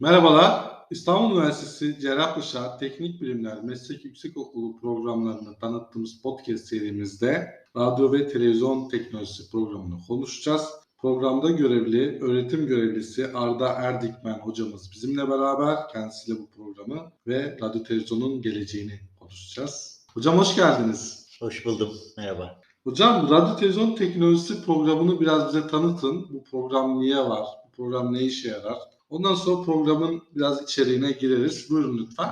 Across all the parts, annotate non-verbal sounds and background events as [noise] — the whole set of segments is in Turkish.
Merhabalar. İstanbul Üniversitesi Cerrahpaşa Teknik Bilimler Meslek Yüksekokulu programlarını tanıttığımız podcast serimizde radyo ve televizyon teknolojisi programını konuşacağız. Programda görevli öğretim görevlisi Arda Erdikmen hocamız bizimle beraber kendisiyle bu programı ve radyo televizyonun geleceğini konuşacağız. Hocam hoş geldiniz. Hoş buldum. Merhaba. Hocam radyo televizyon teknolojisi programını biraz bize tanıtın. Bu program niye var? Bu program ne işe yarar? Ondan sonra programın biraz içeriğine gireriz. Buyurun lütfen.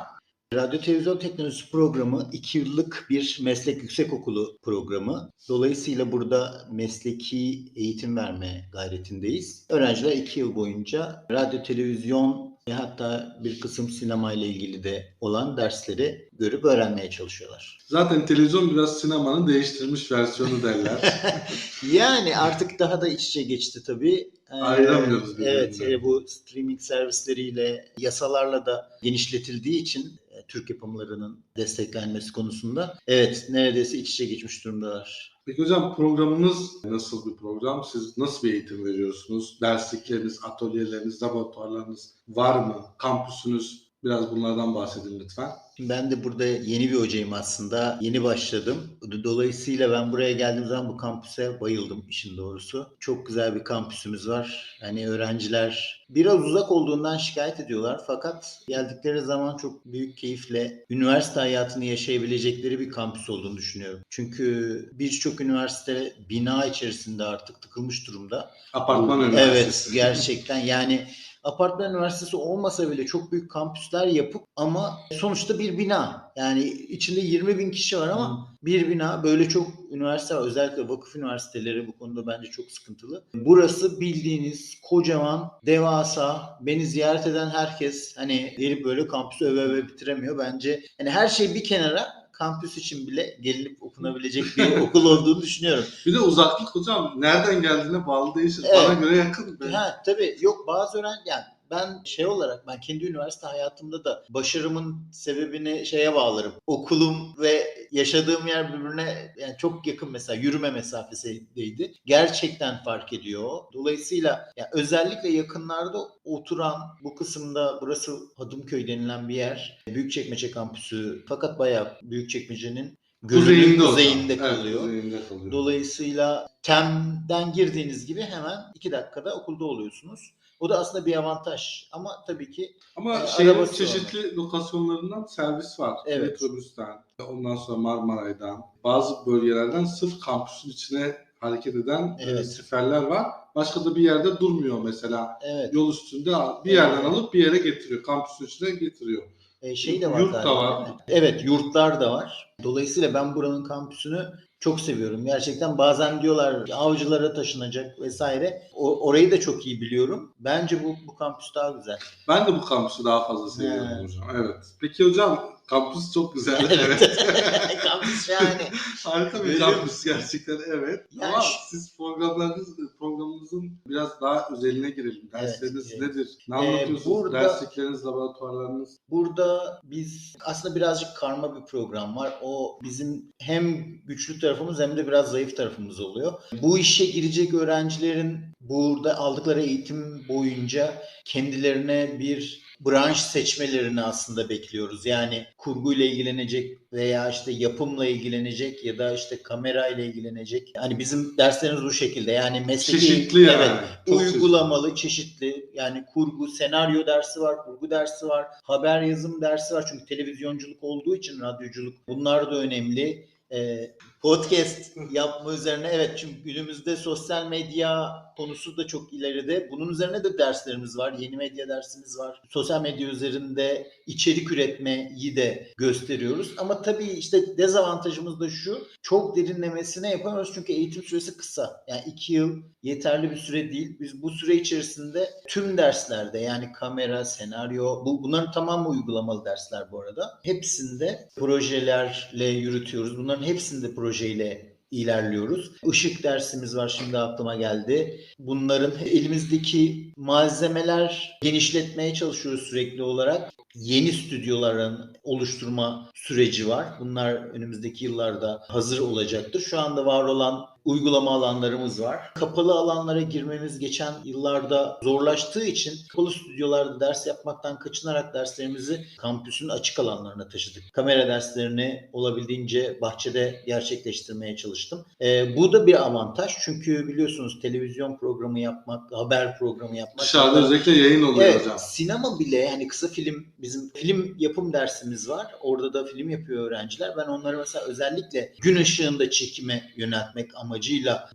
Radyo Televizyon Teknolojisi programı 2 yıllık bir meslek yüksekokulu programı. Dolayısıyla burada mesleki eğitim verme gayretindeyiz. Öğrenciler 2 yıl boyunca radyo, televizyon ve hatta bir kısım sinema ile ilgili de olan dersleri görüp öğrenmeye çalışıyorlar. Zaten televizyon biraz sinemanın değiştirilmiş versiyonu derler. [laughs] yani artık daha da iç içe geçti tabii. Ee, Ayıramıyoruz birbirinden. Evet, e, bu streaming servisleriyle, yasalarla da genişletildiği için e, Türk yapımlarının desteklenmesi konusunda evet neredeyse iç içe geçmiş durumdalar. Peki hocam programımız nasıl bir program? Siz nasıl bir eğitim veriyorsunuz? Derslikleriniz, atölyeleriniz, laboratuvarlarınız var mı? Kampüsünüz? Biraz bunlardan bahsedin lütfen. Ben de burada yeni bir hocayım aslında. Yeni başladım. Dolayısıyla ben buraya geldiğim zaman bu kampüse bayıldım işin doğrusu. Çok güzel bir kampüsümüz var. Hani öğrenciler biraz uzak olduğundan şikayet ediyorlar. Fakat geldikleri zaman çok büyük keyifle üniversite hayatını yaşayabilecekleri bir kampüs olduğunu düşünüyorum. Çünkü birçok üniversite bina içerisinde artık tıkılmış durumda. Apartman Evet üniversitesi. gerçekten yani apartman üniversitesi olmasa bile çok büyük kampüsler yapıp ama sonuçta bir bina. Yani içinde 20 bin kişi var ama bir bina böyle çok üniversite var. Özellikle vakıf üniversiteleri bu konuda bence çok sıkıntılı. Burası bildiğiniz kocaman, devasa, beni ziyaret eden herkes hani gelip böyle kampüsü öve öve bitiremiyor. Bence hani her şey bir kenara kampüs için bile gelinip okunabilecek bir [laughs] okul olduğunu düşünüyorum. Bir de uzaklık hocam nereden geldiğine bağlı değişir. Evet. Bana göre yakın. Ben- Ha tabii yok bazı öğrenci yani ben şey olarak ben kendi üniversite hayatımda da başarımın sebebini şeye bağlarım. Okulum ve yaşadığım yer birbirine yani çok yakın mesela yürüme mesafesindeydi. Gerçekten fark ediyor. Dolayısıyla yani özellikle yakınlarda oturan bu kısımda burası Hadımköy denilen bir yer. Büyükçekmece kampüsü fakat bayağı Büyükçekmece'nin Kuzeyinde, kuzeyinde Evet, kalıyor. kuzeyinde kalıyor. Dolayısıyla TEM'den girdiğiniz gibi hemen iki dakikada okulda oluyorsunuz. O da aslında bir avantaj. Ama tabii ki Ama E, arabası çeşitli lokasyonlarından servis var. Evet. Metrobüsten, ondan sonra Marmaray'dan, bazı bölgelerden sırf kampüsün içine hareket eden e, Evet. siferler var. Başka da bir yerde durmuyor mesela. evet Yol üstünde bir yerden Evet. alıp bir yere getiriyor. Kampüsün içine getiriyor. e, şey de var Yurt da var. Evet yurtlar da var. Dolayısıyla ben buranın kampüsünü çok seviyorum. Gerçekten bazen diyorlar avcılara taşınacak vesaire. O, orayı da çok iyi biliyorum. Bence bu, bu kampüs daha güzel. Ben de bu kampüsü daha fazla seviyorum Evet. hocam. Evet. Peki hocam kampüs çok güzel. Evet. [laughs] kampüs yani. Harika bir kampüs gerçekten evet. Yani Ama şu- siz programlarınız programınızın biraz daha özeline girelim. Dersleriniz Evet. nedir? Ne Ee, anlatıyorsunuz? burada- Derslikleriniz, laboratuvarlarınız. Burada biz aslında birazcık karma bir program var. O bizim hem güçlü tarafımız hem de biraz zayıf tarafımız oluyor. Bu işe girecek öğrencilerin burada aldıkları eğitim boyunca kendilerine bir branş seçmelerini aslında bekliyoruz. Yani kurguyla ilgilenecek veya işte yapımla ilgilenecek ya da işte kamerayla ilgilenecek. Hani bizim derslerimiz bu şekilde. Yani mesleki Çeşitli yani. Evet, Çok uygulamalı, çeşitli yani kurgu, senaryo dersi var, kurgu dersi var, haber yazım dersi var. Çünkü televizyonculuk olduğu için radyoculuk bunlar da önemli. Ee, podcast yapma üzerine evet çünkü günümüzde sosyal medya konusu da çok ileride. Bunun üzerine de derslerimiz var. Yeni medya dersimiz var. Sosyal medya üzerinde içerik üretmeyi de gösteriyoruz. Ama tabii işte dezavantajımız da şu. Çok derinlemesine yapamıyoruz çünkü eğitim süresi kısa. Yani iki yıl yeterli bir süre değil. Biz bu süre içerisinde tüm derslerde yani kamera, senaryo bu, bunların tamamı uygulamalı dersler bu arada. Hepsinde projelerle yürütüyoruz. Bunların hepsinde projeyle ilerliyoruz. Işık dersimiz var şimdi aklıma geldi. Bunların elimizdeki malzemeler genişletmeye çalışıyoruz sürekli olarak. Yeni stüdyoların oluşturma süreci var. Bunlar önümüzdeki yıllarda hazır olacaktır. Şu anda var olan uygulama alanlarımız var. Kapalı alanlara girmemiz geçen yıllarda zorlaştığı için kapalı stüdyolarda ders yapmaktan kaçınarak derslerimizi kampüsün açık alanlarına taşıdık. Kamera derslerini olabildiğince bahçede gerçekleştirmeye çalıştım. Ee, bu da bir avantaj çünkü biliyorsunuz televizyon programı yapmak, haber programı yapmak Dışarıda özellikle yayın oluyor Evet, hocam. sinema bile yani kısa film bizim film yapım dersimiz var. Orada da film yapıyor öğrenciler. Ben onları mesela özellikle gün ışığında çekime yöneltmek amacıyla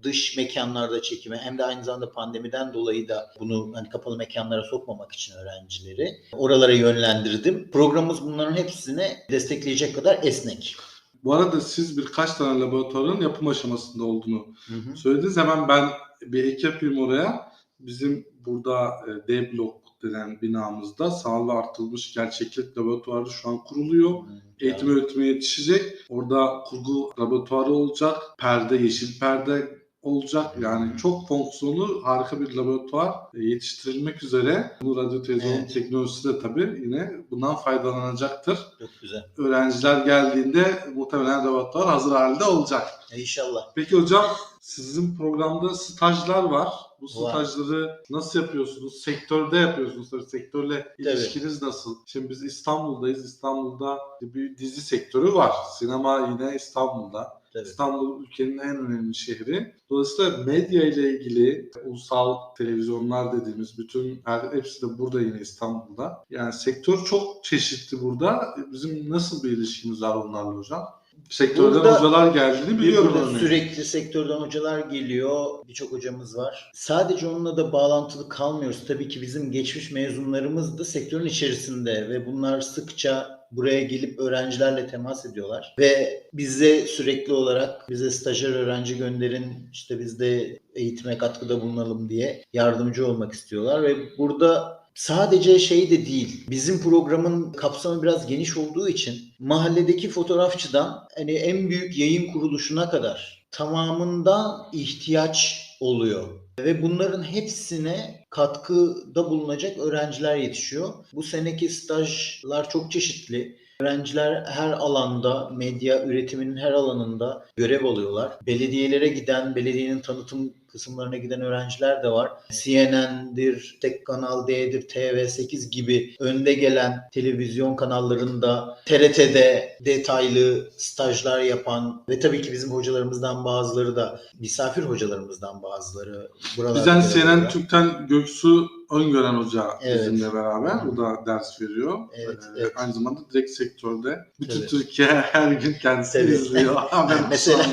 dış mekanlarda çekime hem de aynı zamanda pandemiden dolayı da bunu hani kapalı mekanlara sokmamak için öğrencileri oralara yönlendirdim. Programımız bunların hepsini destekleyecek kadar esnek. Bu arada siz birkaç tane laboratuvarın yapım aşamasında olduğunu Hı hı. söylediniz. Hemen ben bir ek yapayım oraya. Bizim burada e, D blok denen binamızda sanal ve artırılmış gerçeklik laboratuvarı şu an kuruluyor. Eğitim öğretime yetişecek. Orada kurgu laboratuvarı olacak. Perde, yeşil perde olacak. Yani çok fonksiyonlu harika bir laboratuvar e, yetiştirilmek üzere. Bu radyo televizyon Evet. teknolojisi de tabii yine bundan faydalanacaktır. Çok güzel. Öğrenciler geldiğinde muhtemelen laboratuvar hazır halde olacak. İnşallah. Peki hocam sizin programda stajlar var. Bu Var. stajları nasıl yapıyorsunuz? Sektörde yapıyorsunuz tabii. Sektörle ilişkiniz nasıl? Şimdi biz İstanbul'dayız. İstanbul'da bir dizi sektörü var. Sinema yine İstanbul'da. Tabii. İstanbul ülkenin en önemli şehri. Dolayısıyla medya ile ilgili ulusal televizyonlar dediğimiz bütün her, hepsi de burada yine İstanbul'da. Yani sektör çok çeşitli burada. Bizim nasıl bir ilişkimiz var onlarla hocam? Sektörden Burada- hocalar geldiğini biliyorum Burada örneğin. sürekli sektörden hocalar geliyor. Birçok hocamız var. Sadece onunla da bağlantılı kalmıyoruz. Tabii ki bizim geçmiş mezunlarımız da sektörün içerisinde ve bunlar sıkça buraya gelip öğrencilerle temas ediyorlar. Ve bize sürekli olarak bize stajyer öğrenci gönderin işte biz de eğitime katkıda bulunalım diye yardımcı olmak istiyorlar ve burada Sadece şey de değil. Bizim programın kapsamı biraz geniş olduğu için mahalledeki fotoğrafçıdan hani en büyük yayın kuruluşuna kadar tamamında ihtiyaç oluyor. Ve bunların hepsine katkıda bulunacak öğrenciler yetişiyor. Bu seneki stajlar çok çeşitli. Öğrenciler her alanda, medya üretiminin her alanında görev alıyorlar. Belediyelere giden, belediyenin tanıtım kısımlarına giden öğrenciler de var. CNN'dir, Tek Kanal D'dir, TV8 gibi önde gelen televizyon kanallarında, TRT'de detaylı stajlar yapan ve tabii ki bizim hocalarımızdan bazıları da misafir hocalarımızdan bazıları buralarda. Bizden CNN. Türk'ten Göksu Öngören Hoca Evet. bizimle beraber. O da ders veriyor. Evet, Ee, evet. Aynı zamanda direkt sektörde. Bütün Tabii. Türkiye her gün kendisini Tabii. izliyor. [laughs] Mesela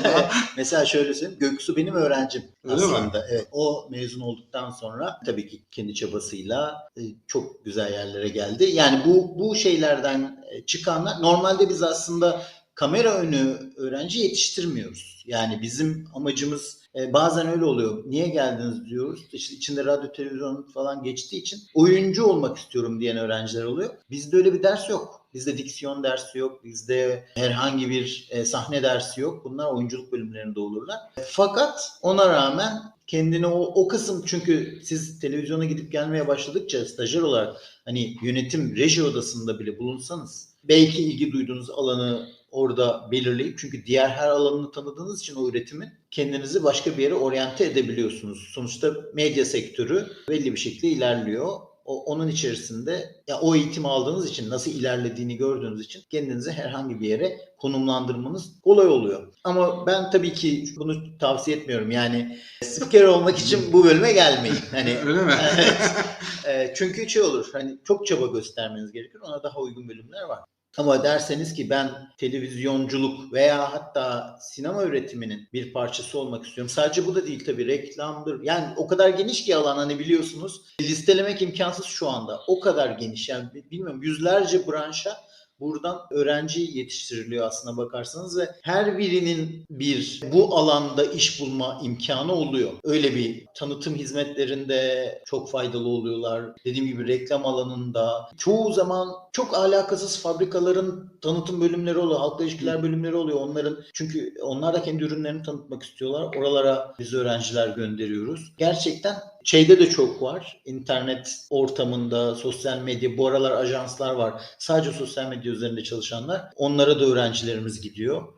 mesela... şöyle söyleyeyim. Göksu benim öğrencim Öyle mi? aslında. Evet. O mezun olduktan sonra tabii ki kendi çabasıyla e, çok güzel yerlere geldi. Yani bu bu şeylerden e, çıkanlar normalde biz aslında kamera önü öğrenci yetiştirmiyoruz. Yani bizim amacımız e, bazen öyle oluyor. Niye geldiniz diyoruz. İşte içinde radyo, televizyon falan geçtiği için oyuncu olmak istiyorum diyen öğrenciler oluyor. Bizde öyle bir ders yok. Bizde diksiyon dersi yok. Bizde herhangi bir e, sahne dersi yok. Bunlar oyunculuk bölümlerinde olurlar. Fakat ona rağmen kendini o, o kısım çünkü siz televizyona gidip gelmeye başladıkça stajyer olarak hani yönetim reji odasında bile bulunsanız belki ilgi duyduğunuz alanı orada belirleyip çünkü diğer her alanını tanıdığınız için o üretimin kendinizi başka bir yere oryante edebiliyorsunuz. Sonuçta medya sektörü belli bir şekilde ilerliyor. O, onun içerisinde ya o eğitimi aldığınız için nasıl ilerlediğini gördüğünüz için kendinizi herhangi bir yere konumlandırmanız kolay oluyor. Ama ben tabii ki bunu tavsiye etmiyorum. Yani spiker olmak için bu bölüme gelmeyin. [laughs] Hani Öyle mi? [laughs] evet. Çünkü şey olur. Hani çok çaba göstermeniz gerekir. Ona daha uygun bölümler var. Ama derseniz ki ben televizyonculuk veya hatta sinema üretiminin bir parçası olmak istiyorum. Sadece bu da değil tabii reklamdır. Yani o kadar geniş ki alan hani biliyorsunuz. Listelemek imkansız şu anda. O kadar geniş. Yani bilmiyorum yüzlerce branşa buradan öğrenci yetiştiriliyor aslına bakarsanız ve her birinin bir bu alanda iş bulma imkanı oluyor. Öyle bir tanıtım hizmetlerinde çok faydalı oluyorlar. Dediğim gibi reklam alanında çoğu zaman çok alakasız fabrikaların tanıtım bölümleri oluyor, halkla ilişkiler bölümleri oluyor. Onların çünkü onlar da kendi ürünlerini tanıtmak istiyorlar. Oralara biz öğrenciler gönderiyoruz. Gerçekten şeyde de çok var. İnternet ortamında, sosyal medya, bu aralar ajanslar var. Sadece sosyal medya üzerinde çalışanlar. Onlara da öğrencilerimiz gidiyor.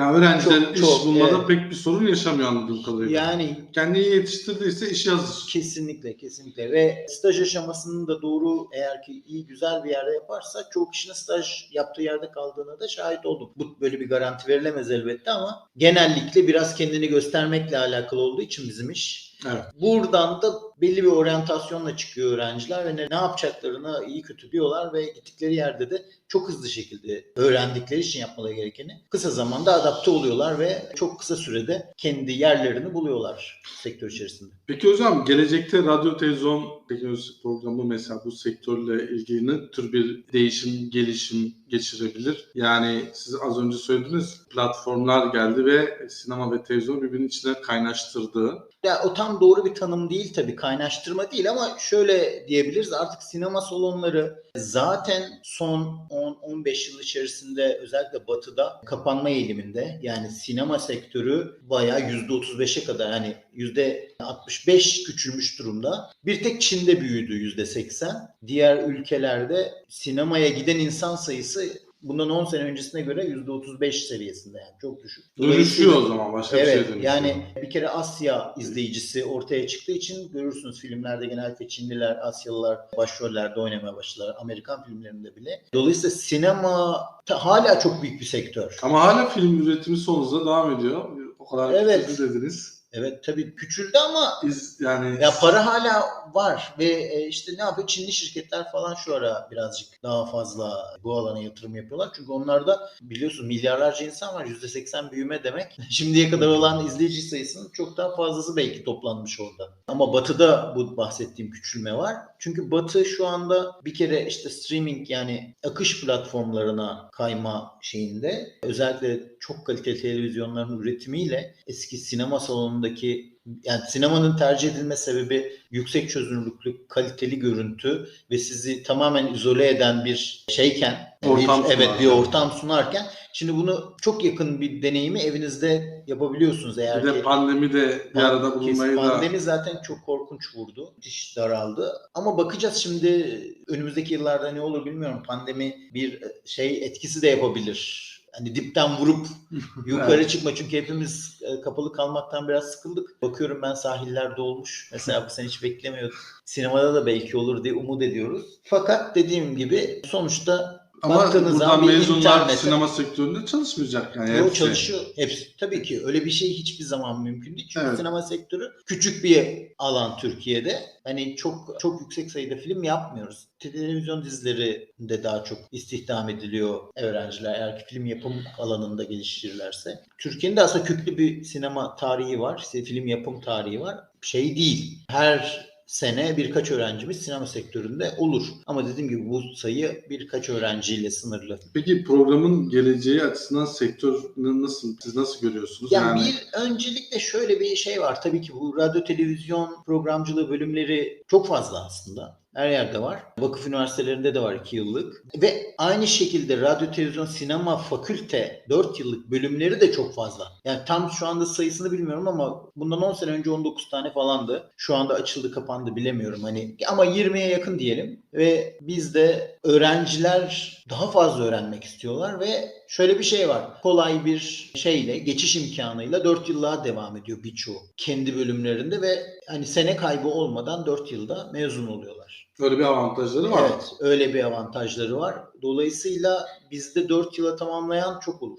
Yani öğrenciler Çok, iş çok, bulmada evet. pek bir sorun yaşamıyor anladığım kadarıyla. Yani Kendini yetiştirdiyse işi hazır. Kesinlikle kesinlikle ve staj aşamasını da doğru eğer ki iyi güzel bir yerde yaparsa çok kişinin staj yaptığı yerde kaldığına da şahit oldum. Bu böyle bir garanti verilemez elbette ama genellikle biraz kendini göstermekle alakalı olduğu için bizim iş. Evet. Buradan da belli bir oryantasyonla çıkıyor öğrenciler ve ne, ne yapacaklarını iyi kötü biliyorlar ve gittikleri yerde de çok hızlı şekilde öğrendikleri için yapmaları gerekeni kısa zamanda adapte oluyorlar ve çok kısa sürede kendi yerlerini buluyorlar sektör içerisinde. Peki hocam gelecekte radyo televizyon teknolojisi programı mesela bu sektörle ilgili ne tür bir değişim, gelişim geçirebilir? Yani siz az önce söylediniz platformlar geldi ve sinema ve televizyon birbirinin içine kaynaştırdı. Ya o tam doğru bir tanım değil tabii kaynaştırma değil ama şöyle diyebiliriz artık sinema salonları zaten son 10-15 yıl içerisinde özellikle batıda kapanma eğiliminde yani sinema sektörü bayağı %35'e kadar yani %65 küçülmüş durumda. Bir tek Çin'de büyüdü %80. Diğer ülkelerde sinemaya giden insan sayısı bundan 10 sene öncesine göre %35 seviyesinde yani çok düşük. Dönüşüyor o zaman başka bir şey Evet dönüşüyor. yani bir kere Asya izleyicisi ortaya çıktığı için görürsünüz filmlerde genellikle Çinliler, Asyalılar başrollerde oynamaya başladılar. Amerikan filmlerinde bile. Dolayısıyla sinema hala çok büyük bir sektör. Ama hala film üretimi son hızla devam ediyor. O kadar Evet. dediniz. Evet tabii küçüldü ama İz, yani ya para hala var ve e, işte ne yapıyor Çinli şirketler falan şu ara birazcık daha fazla bu alana yatırım yapıyorlar. Çünkü onlarda biliyorsun milyarlarca insan var. %80 büyüme demek. [laughs] Şimdiye kadar olan izleyici sayısının çok daha fazlası belki toplanmış orada. Ama Batı'da bu bahsettiğim küçülme var. Çünkü Batı şu anda bir kere işte streaming yani akış platformlarına kayma şeyinde özellikle çok kaliteli televizyonların üretimiyle eski sinema salonundaki yani sinemanın tercih edilme sebebi yüksek çözünürlüklü, kaliteli görüntü ve sizi tamamen izole eden bir şeyken, Ortam bir, evet bir ortam sunarken şimdi bunu çok yakın bir deneyimi evinizde yapabiliyorsunuz eğer bir de ki pandemi de bir arada bulunmayı da Pandemi zaten çok korkunç vurdu. Diş daraldı. Ama bakacağız şimdi önümüzdeki yıllarda ne olur bilmiyorum. Pandemi bir şey etkisi de yapabilir. Hani dipten vurup [laughs] yukarı çıkma. Çünkü hepimiz e, kapalı kalmaktan biraz sıkıldık. Bakıyorum ben sahiller dolmuş. Mesela bu sene hiç beklemiyordum. Sinemada da belki olur diye umut ediyoruz. Fakat dediğim gibi sonuçta ama baktığınız zaman buradan bir mezunlar internete- sinema sektöründe çalışmayacak yani. Yo, hepsi. çalışıyor. Hepsi. Tabii ki öyle bir şey hiçbir zaman mümkün değil. Çünkü Evet. sinema sektörü küçük bir alan Türkiye'de. Hani çok çok yüksek sayıda film yapmıyoruz. Televizyon dizileri de daha çok istihdam ediliyor öğrenciler eğer ki film yapım alanında geliştirirlerse. Türkiye'nin de aslında köklü bir sinema tarihi var. işte Film yapım tarihi var. Şey değil. Her sene birkaç öğrencimiz sinema sektöründe olur. Ama dediğim gibi bu sayı birkaç öğrenciyle sınırlı. Peki programın geleceği açısından sektörünü nasıl siz nasıl görüyorsunuz? Yani, bir öncelikle şöyle bir şey var. Tabii ki bu radyo televizyon programcılığı bölümleri çok fazla aslında. Her yerde var. Vakıf üniversitelerinde de var 2 yıllık. Ve aynı şekilde radyo, televizyon, sinema, fakülte 4 yıllık bölümleri de çok fazla. Yani tam şu anda sayısını bilmiyorum ama bundan 10 sene önce 19 tane falandı. Şu anda açıldı kapandı bilemiyorum. Hani ama 20'ye yakın diyelim. Ve bizde öğrenciler daha fazla öğrenmek istiyorlar ve şöyle bir şey var. Kolay bir şeyle, geçiş imkanıyla 4 yıllığa devam ediyor birçoğu. Kendi bölümlerinde ve hani sene kaybı olmadan 4 yılda mezun oluyorlar. Öyle bir avantajları var. Evet, öyle bir avantajları var. Dolayısıyla bizde 4 yıla tamamlayan çok olur.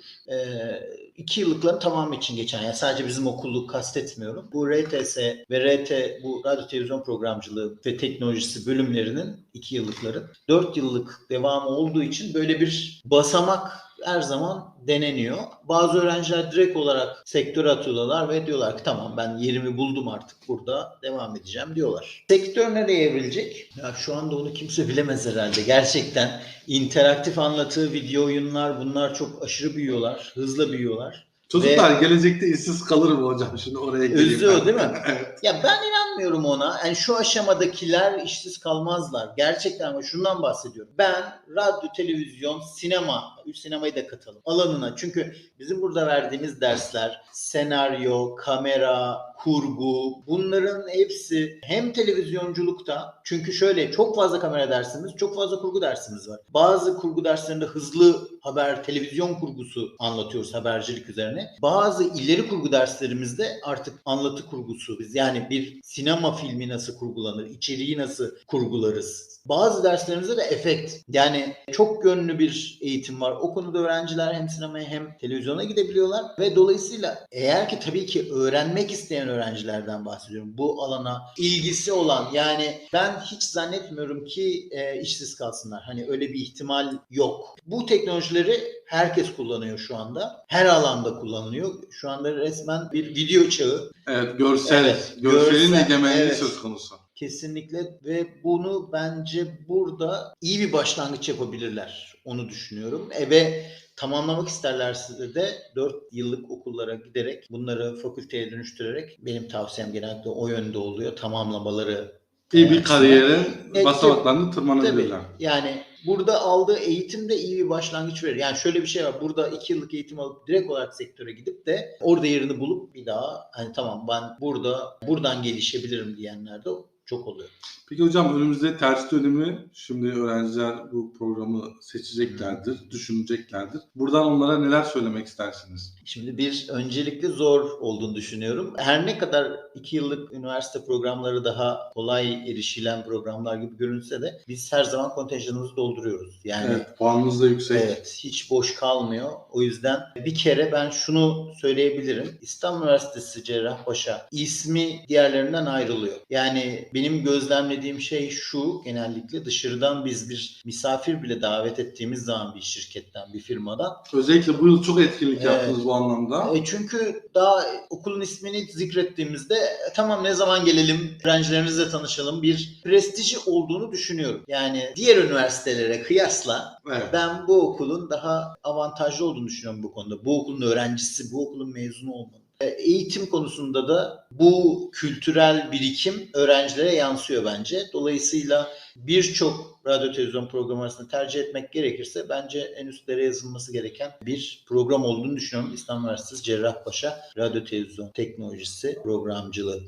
2 yıllıkların tamamı için geçen, yani sadece bizim okulu kastetmiyorum. Bu RTS ve RT, bu radyo televizyon programcılığı ve teknolojisi bölümlerinin 2 yıllıkların 4 yıllık devamı olduğu için böyle bir basamak her zaman deneniyor. Bazı öğrenciler direkt olarak sektöre atıyorlar ve diyorlar ki tamam ben yerimi buldum artık burada devam edeceğim diyorlar. Sektör nereye evrilecek? Ya şu anda onu kimse bilemez herhalde. Gerçekten interaktif anlatı, video oyunlar bunlar çok aşırı büyüyorlar, hızla büyüyorlar. Çocuklar gelecekte işsiz kalır mı hocam? Şimdi oraya geleyim o değil mi? [laughs] evet. Ya ben inanmıyorum ona. Yani şu aşamadakiler işsiz kalmazlar. Gerçekten ama şundan bahsediyorum. Ben radyo, televizyon, sinema, sinemayı da katalım alanına. Çünkü bizim burada verdiğimiz dersler senaryo, kamera, kurgu bunların hepsi hem televizyonculukta çünkü şöyle çok fazla kamera dersimiz, çok fazla kurgu dersimiz var. Bazı kurgu derslerinde hızlı haber, televizyon kurgusu anlatıyoruz habercilik üzerine. Bazı ileri kurgu derslerimizde artık anlatı kurgusu biz yani bir sinema filmi nasıl kurgulanır, içeriği nasıl kurgularız. Bazı derslerimizde de efekt. Yani çok yönlü bir eğitim var. O konuda öğrenciler hem sinemaya hem televizyona gidebiliyorlar ve dolayısıyla eğer ki tabii ki öğrenmek isteyen öğrencilerden bahsediyorum. Bu alana ilgisi olan yani ben hiç zannetmiyorum ki e, işsiz kalsınlar. Hani öyle bir ihtimal yok. Bu teknolojileri herkes kullanıyor şu anda. Her alanda kullanılıyor. Şu anda resmen bir video çağı. Evet, görsel, Evet, görselin görsel, egemenliği evet. söz konusu. Kesinlikle ve bunu bence burada iyi bir başlangıç yapabilirler. Onu düşünüyorum. E ve tamamlamak isterlerse de 4 yıllık okullara giderek bunları fakülteye dönüştürerek benim tavsiyem genellikle o yönde oluyor. Tamamlamaları İyi bir kariyerin Evet, basamaklarını tırmanabilirler. Yani burada aldığı eğitim de iyi bir başlangıç verir. Yani şöyle bir şey var. Burada iki yıllık eğitim alıp direkt olarak sektöre gidip de orada yerini bulup bir daha hani tamam ben burada buradan gelişebilirim diyenler de çok oluyor. Peki hocam önümüzde ters dönemi şimdi öğrenciler bu programı seçeceklerdir, düşüneceklerdir. Buradan onlara neler söylemek istersiniz? Şimdi bir öncelikle zor olduğunu düşünüyorum. Her ne kadar iki yıllık üniversite programları daha kolay erişilen programlar gibi görünse de biz her zaman kontenjanımızı dolduruyoruz. Yani Evet, puanınız da yüksek. Evet, hiç boş kalmıyor. O yüzden bir kere ben şunu söyleyebilirim. İstanbul Üniversitesi Cerrahpaşa ismi diğerlerinden ayrılıyor. Yani benim gözlemlediğim şey şu genellikle dışarıdan biz bir misafir bile davet ettiğimiz zaman bir şirketten, bir firmadan. Özellikle bu yıl çok etkinlik Evet. yaptınız bu anlamda. E çünkü daha okulun ismini zikrettiğimizde e, tamam ne zaman gelelim, öğrencilerimizle tanışalım bir prestiji olduğunu düşünüyorum. Yani diğer üniversitelere kıyasla Evet. Ben bu okulun daha avantajlı olduğunu düşünüyorum bu konuda. Bu okulun öğrencisi, bu okulun mezunu olmanın. E, Eğitim konusunda da bu kültürel birikim öğrencilere yansıyor bence. Dolayısıyla birçok radyo televizyon programı tercih etmek gerekirse bence en üstlere yazılması gereken bir program olduğunu düşünüyorum. İstanbul Üniversitesi Cerrahpaşa Radyo Televizyon Teknolojisi Programcılığı.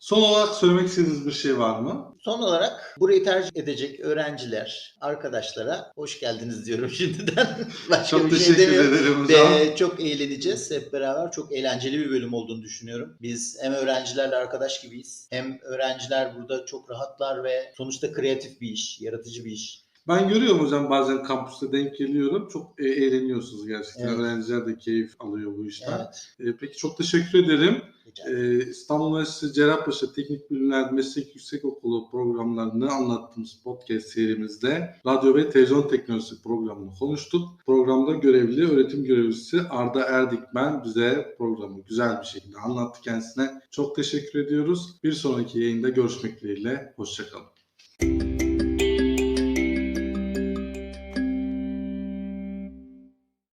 Son olarak söylemek istediğiniz bir şey var mı? Son olarak burayı tercih edecek öğrenciler, arkadaşlara hoş geldiniz diyorum [laughs] şimdiden. Başka Çok bir şey teşekkür demiyorum. ederim hocam. Ve çok eğleneceğiz hep beraber. Çok eğlenceli bir bölüm olduğunu düşünüyorum. Biz hem öğrencilerle arkadaş gibiyiz. Hem öğrenciler burada çok rahatlar ve sonuçta kreatif bir iş, yaratıcı bir iş. Ben görüyorum hocam bazen kampüste denk geliyorum. Çok e, eğleniyorsunuz gerçekten. Evet. Öğrenciler de keyif alıyor bu işten. Evet. E, peki çok teşekkür ederim. Ee, İstanbul Üniversitesi Cerrahpaşa Teknik Bilimler Meslek Yüksekokulu programlarını anlattığımız podcast serimizde radyo ve televizyon teknolojisi programını konuştuk. Programda görevli öğretim görevlisi Arda Erdikmen bize programı güzel bir şekilde anlattı kendisine. Çok teşekkür ediyoruz. Bir sonraki yayında görüşmek dileğiyle. Hoşçakalın.